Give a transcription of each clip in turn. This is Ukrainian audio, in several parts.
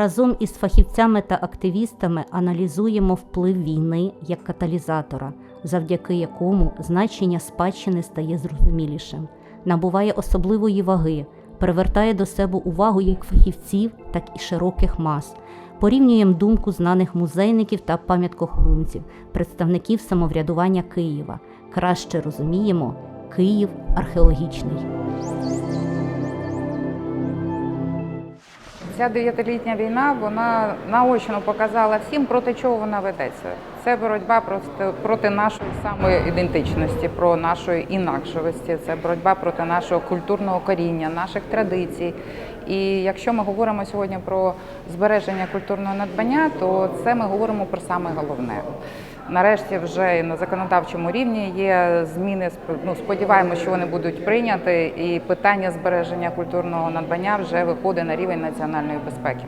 Разом із фахівцями та активістами аналізуємо вплив війни як каталізатора, завдяки якому значення спадщини стає зрозумілішим, набуває особливої ваги, привертає до себе увагу як фахівців, так і широких мас. Порівнюємо думку знаних музейників та пам'яткохоронців, представників самоврядування Києва. Краще розуміємо Київ археологічний. Ця дев'ятилітня війна вона наочно показала всім, проти чого вона ведеться. Це боротьба проти, проти нашої самої ідентичності, про нашої інакшості, це боротьба проти нашого культурного коріння, наших традицій. І якщо ми говоримо сьогодні про збереження культурного надбання, то це ми говоримо про саме головне. Нарешті вже на законодавчому рівні є зміни. Ну, сподіваємося, що вони будуть прийняті, і питання збереження культурного надбання вже виходить на рівень національної безпеки.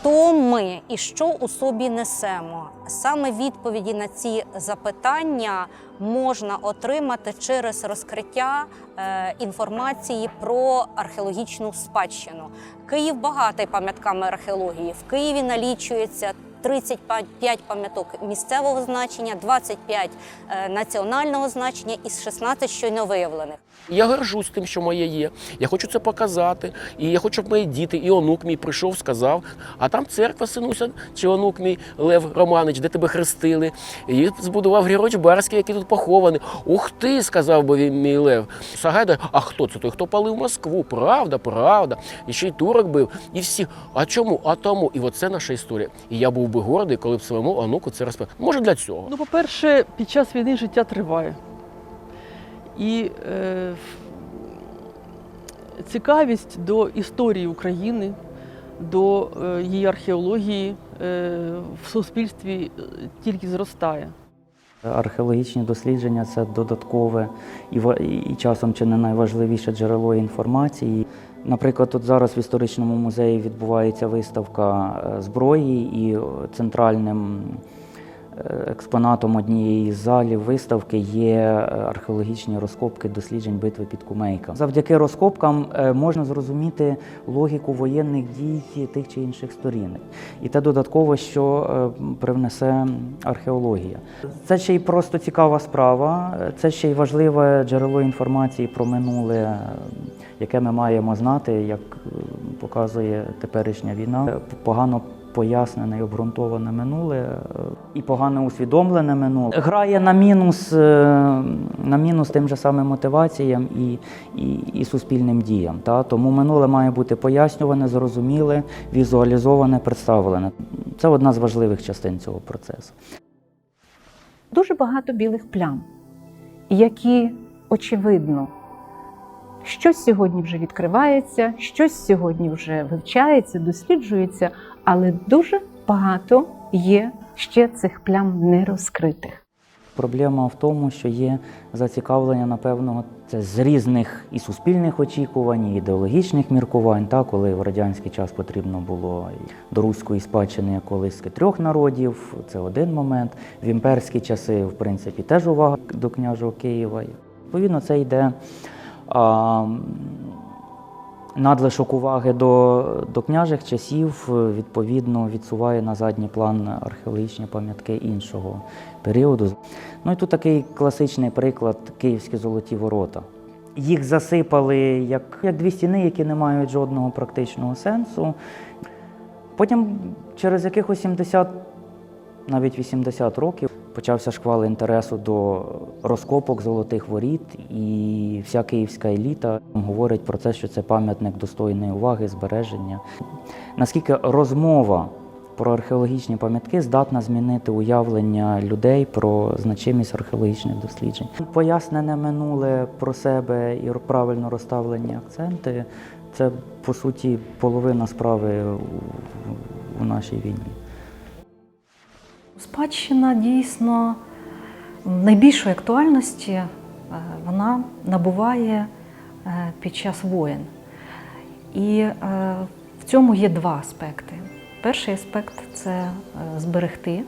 Хто ми і що у собі несемо? Саме відповіді на ці запитання можна отримати через розкриття е, інформації про археологічну спадщину. Київ багатий пам'ятками археології. В Києві налічується 35 пам'яток місцевого значення, 25 е, національного значення із 16 щойно виявлених. Я горжусь тим, що моє є. Я хочу це показати. І я хочу, щоб мої діти і онук мій прийшов, сказав. А там церква синуся, чи онук мій Лев Романич, де тебе хрестили. Її збудував Григорич Барський, який тут похований. Ух ти, сказав би мій Лев. Сагайда, а хто це той? Хто палив Москву? Правда, правда. І ще й турок бив. І всі. А чому? А тому. І оце наша історія. І я був би гордий, коли б своєму онуку це розповів. Може для цього. Ну, по-перше, під час війни життя триває. І е, цікавість до історії України, до е, її археології е, в суспільстві е, тільки зростає. Археологічні дослідження це додаткове і, і часом чи не найважливіше джерело інформації. Наприклад, тут зараз в історичному музеї відбувається виставка е, зброї, і е, центральним експонатом однієї з залів виставки є е, археологічні розкопки досліджень битви під Кумейка. Завдяки розкопкам е, можна зрозуміти логіку воєнних дій тих чи інших сторін. І те додатково, що е, привнесе археологія. Це ще й просто цікава справа, це ще й важливе джерело інформації про минуле, яке ми маємо знати, як показує теперішня війна. Погано пояснене і обґрунтоване минуле е, і погано усвідомлене минуле грає на мінус, е, на мінус тим же самим мотиваціям і, і, і суспільним діям. Та? Тому минуле має бути пояснюване, зрозуміле, візуалізоване, представлене. Це одна з важливих частин цього процесу. дуже багато білих плям, які, очевидно, щось сьогодні вже відкривається, щось сьогодні вже вивчається, досліджується, але дуже багато є ще цих плям нерозкритих. Проблема в тому, що є зацікавлення, напевно, це з різних і суспільних очікувань, і ідеологічних міркувань. Та, коли в радянський час потрібно було до руської спадщини як колиски трьох народів, це один момент. В імперські часи, в принципі, теж увага до княжого Києва. Відповідно, це йде надлишок уваги до, до княжих часів, е, відповідно, відсуває на задній план археологічні пам'ятки іншого періоду. Ну і тут такий класичний приклад київські золоті ворота. Їх засипали як, як дві стіни, які не мають жодного практичного сенсу. Потім через якихось 70, навіть 80 років почався шквал інтересу до розкопок золотих воріт, і вся київська еліта говорить про те, що це пам'ятник достойної уваги, збереження. Наскільки розмова про археологічні пам'ятки здатна змінити уявлення людей про значимість археологічних досліджень. Пояснене минуле про себе і правильно розставлені акценти це по суті половина справи у, нашій війні. Спадщина дійсно найбільшої актуальності вона набуває е, під час воєн. І е, в цьому є два аспекти. Перший аспект це е, зберегти,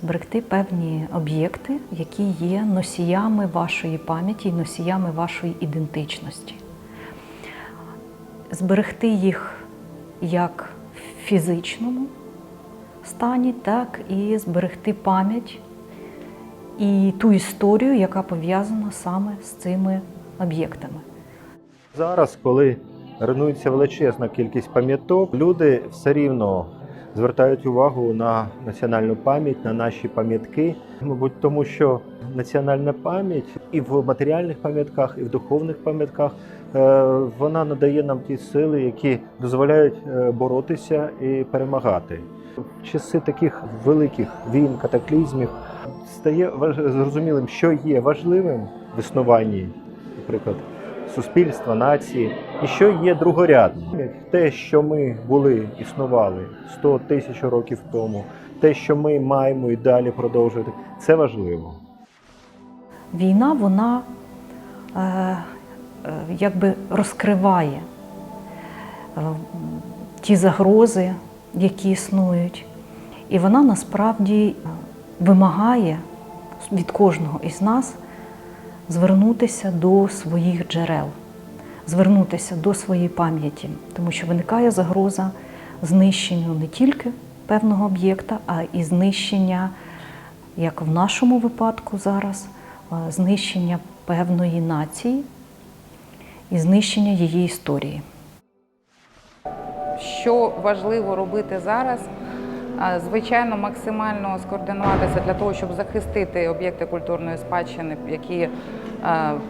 зберегти певні об'єкти, які є носіями вашої пам'яті носіями вашої ідентичності. Зберегти їх як в фізичному стані, так і зберегти пам'ять і ту історію, яка пов'язана саме з цими об'єктами. Зараз, коли руйнується величезна кількість пам'яток, люди все рівно звертають увагу на національну пам'ять, на наші пам'ятки. Мабуть, тому що національна пам'ять і в матеріальних пам'ятках, і в духовних пам'ятках е, вона надає нам ті сили, які дозволяють е, боротися і перемагати. В часи таких великих війн, катаклізмів стає зрозумілим, що є важливим в існуванні, наприклад, суспільства, нації, і що є другорядним. Те, що ми були, існували 100 тисяч років тому, те, що ми маємо і далі продовжувати, це важливо. Війна вона е, е, якби розкриває е, ті загрози, які існують, і вона насправді вимагає від кожного із нас звернутися до своїх джерел, звернутися до своєї пам'яті, тому що виникає загроза знищенню не тільки певного об'єкта, а і знищення, як в нашому випадку зараз, е, знищення певної нації і знищення її історії. Що важливо робити зараз? Звичайно, максимально скоординуватися для того, щоб захистити об'єкти культурної спадщини, які е,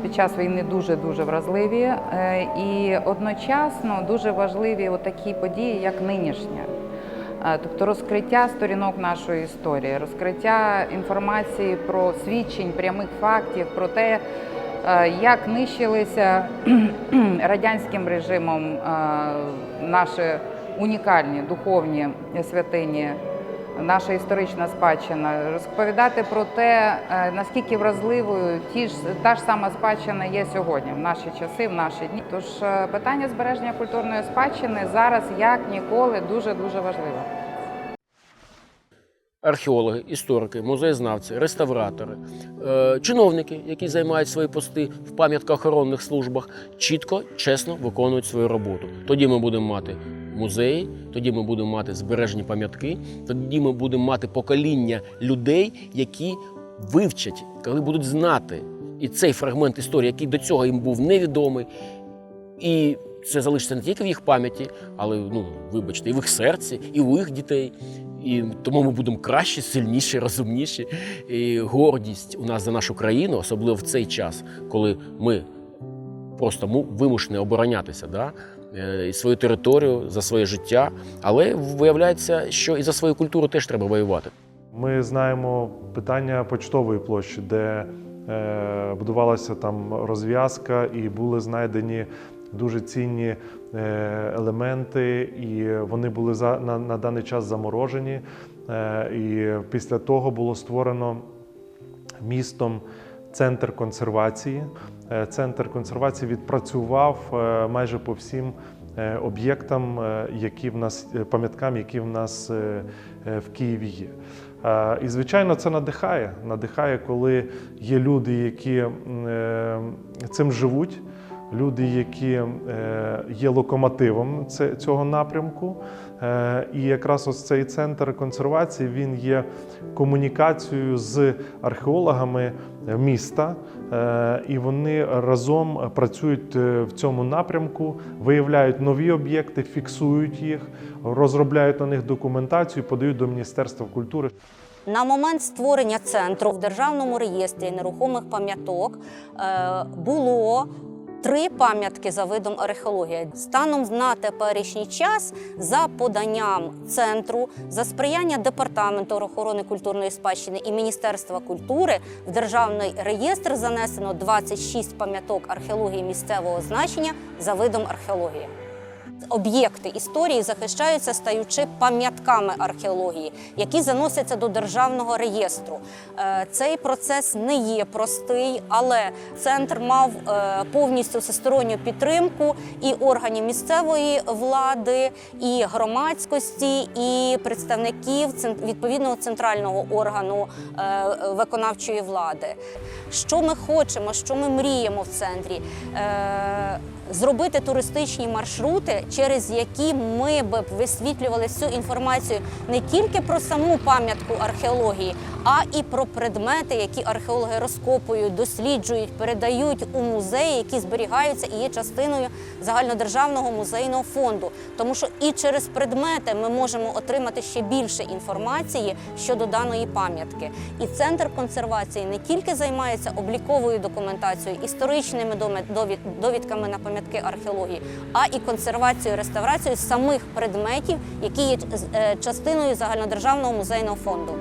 під час війни дуже дуже вразливі, Е, і одночасно дуже важливі такі події, як нинішня. Е, Тобто розкриття сторінок нашої історії, розкриття інформації про свідчень, прямих фактів, про те, як нищилися радянським режимом наші унікальні духовні святині, наша історична спадщина, розповідати про те, е, наскільки вразливою ті ж та ж сама спадщина є сьогодні, в наші часи, в наші дні. Тож е, питання збереження культурної спадщини зараз як ніколи дуже дуже важливе. Археологи, історики, музеєзнавці, реставратори, е, чиновники, які займають свої пости в пам'яткоохоронних службах, чітко, чесно виконують свою роботу. Тоді ми будемо мати музеї, тоді ми будемо мати збережені пам'ятки, тоді ми будемо мати покоління людей, які вивчать, коли будуть знати і цей фрагмент історії, який до цього їм був невідомий. І це залишиться не тільки в їх пам'яті, але ну, вибачте, і в їх серці, і у їх дітей. І тому ми будемо кращі, сильніші, розумніші. І гордість у нас за нашу країну, особливо в цей час, коли ми просто му- вимушені оборонятися да? е, і свою територію за своє життя. Але виявляється, що і за свою культуру теж треба воювати. Ми знаємо питання почтової площі, де е, будувалася там розв'язка, і були знайдені дуже цінні е, елементи, і вони були за, на, на даний час заморожені. Е, і після того було створено містом центр консервації. Е, Центр консервації відпрацював майже по всім об'єктам, які в нас пам'яткам, які в нас в Києві є. І звичайно, це надихає. Надихає, коли є люди, які цим живуть. Люди, які е, є локомотивом цього напрямку, Е, і якраз ось цей центр консервації він є комунікацією з археологами міста, Е, і вони разом працюють в цьому напрямку, виявляють нові об'єкти, фіксують їх, розробляють на них документацію, подають до Міністерства культури. На момент створення центру в державному реєстрі нерухомих пам'яток було три пам'ятки за видом археології. Станом на теперішній час, за поданням центру, за сприяння департаменту охорони культурної спадщини і Міністерства культури в державний реєстр занесено 26 пам'яток археології місцевого значення за видом археології. Об'єкти історії захищаються, стаючи пам'ятками археології, які заносяться до державного реєстру. Е, Цей процес не є простий, але центр мав е, повністю всесторонню підтримку і органів місцевої влади, і громадськості, і представників відповідного центрального органу е, виконавчої влади. Що ми хочемо, що ми мріємо в центрі? Зробити туристичні маршрути, через які ми б висвітлювали всю інформацію не тільки про саму пам'ятку археології, а і про предмети, які археологи розкопують, досліджують, передають у музеї, які зберігаються і є частиною загальнодержавного музейного фонду. Тому що і через предмети ми можемо отримати ще більше інформації щодо даної пам'ятки. І центр консервації не тільки займається обліковою документацією, історичними довідками на пам'ятки археології, а і консервацією, реставрацією самих предметів, які є е, частиною загальнодержавного музейного фонду.